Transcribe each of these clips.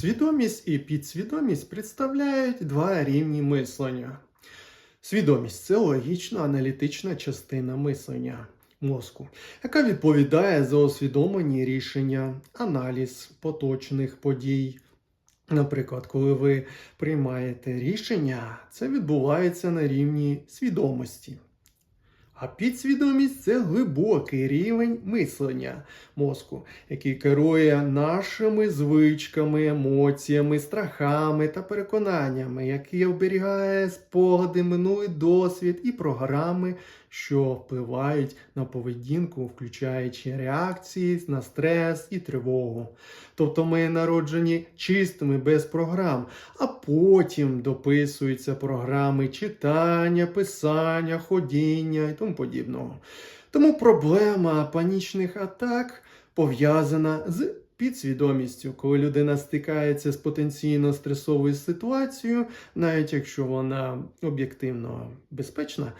Свідомість і підсвідомість представляють два рівні мислення. Свідомість це логічна аналітична частина мислення мозку, яка відповідає за усвідомлені рішення, аналіз поточних подій. Наприклад, коли ви приймаєте рішення, це відбувається на рівні свідомості. А підсвідомість це глибокий рівень мислення мозку, який керує нашими звичками, емоціями, страхами та переконаннями, який оберігає спогади, минулий досвід і програми, що впливають на поведінку, включаючи реакції на стрес і тривогу. Тобто ми народжені чистими без програм, а потім дописуються програми читання, писання, ходіння і тому подібного. Тому проблема панічних атак пов'язана з підсвідомістю, коли людина стикається з потенційно стресовою ситуацією, навіть якщо вона об'єктивно безпечна.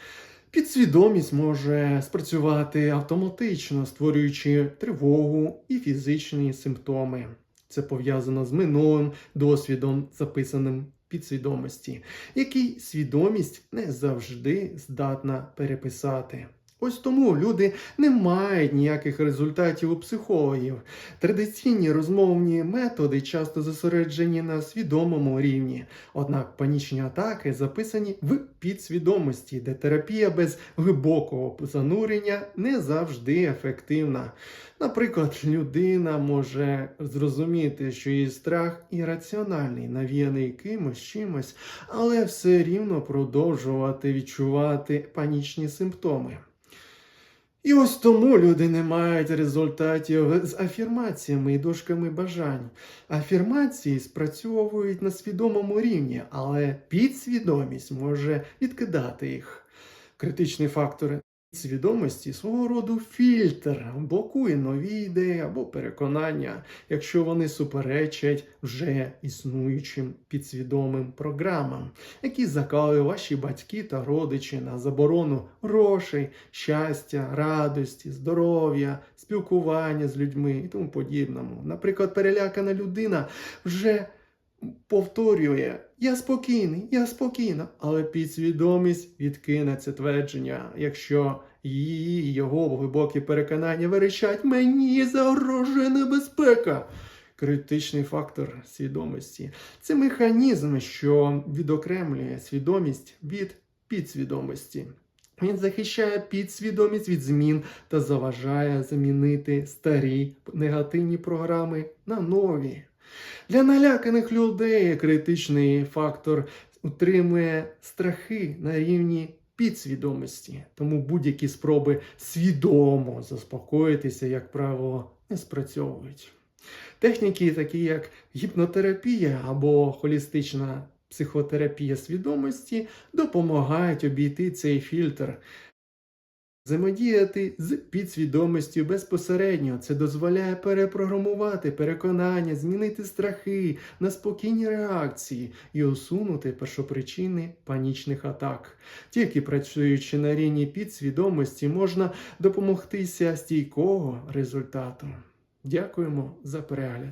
Підсвідомість може спрацювати автоматично, створюючи тривогу і фізичні симптоми. Це пов'язано з минулим досвідом, записаним підсвідомості, який свідомість не завжди здатна переписати. Ось тому люди не мають ніяких результатів у психологів. Традиційні розмовні методи часто зосереджені на свідомому рівні, однак панічні атаки записані в підсвідомості, де терапія без глибокого занурення не завжди ефективна. Наприклад, людина може зрозуміти, що її страх ірраціональний, навіяний кимось чимось, але все рівно продовжувати відчувати панічні симптоми. І ось тому люди не мають результатів з афірмаціями і дошками бажань. Афірмації спрацьовують на свідомому рівні, але підсвідомість може відкидати їх. Критичні фактори свідомості свого роду фільтр блокує нові ідеї або переконання, якщо вони суперечать вже існуючим підсвідомим програмам, які заклали ваші батьки та родичі на заборону грошей, щастя, радості, здоров'я, спілкування з людьми і тому подібному. Наприклад, перелякана людина вже повторює Я спокійний, я спокійна, але підсвідомість відкине це твердження, якщо її його глибокі переконання верещать мені загрожує небезпека. Критичний фактор свідомості це механізм, що відокремлює свідомість від підсвідомості. Він захищає підсвідомість від змін та заважає замінити старі негативні програми на нові. Для наляканих людей критичний фактор утримує страхи на рівні підсвідомості. Тому будь-які спроби свідомо заспокоїтися, як правило, не спрацьовують. Техніки, такі як гіпнотерапія або холістична психотерапія свідомості, допомагають обійти цей фільтр. Взаємодіяти з підсвідомістю безпосередньо це дозволяє перепрограмувати переконання, змінити страхи на спокійні реакції і усунути першопричини панічних атак. Тільки працюючи на рівні підсвідомості, можна допомогтися стійкого результату. Дякуємо за перегляд.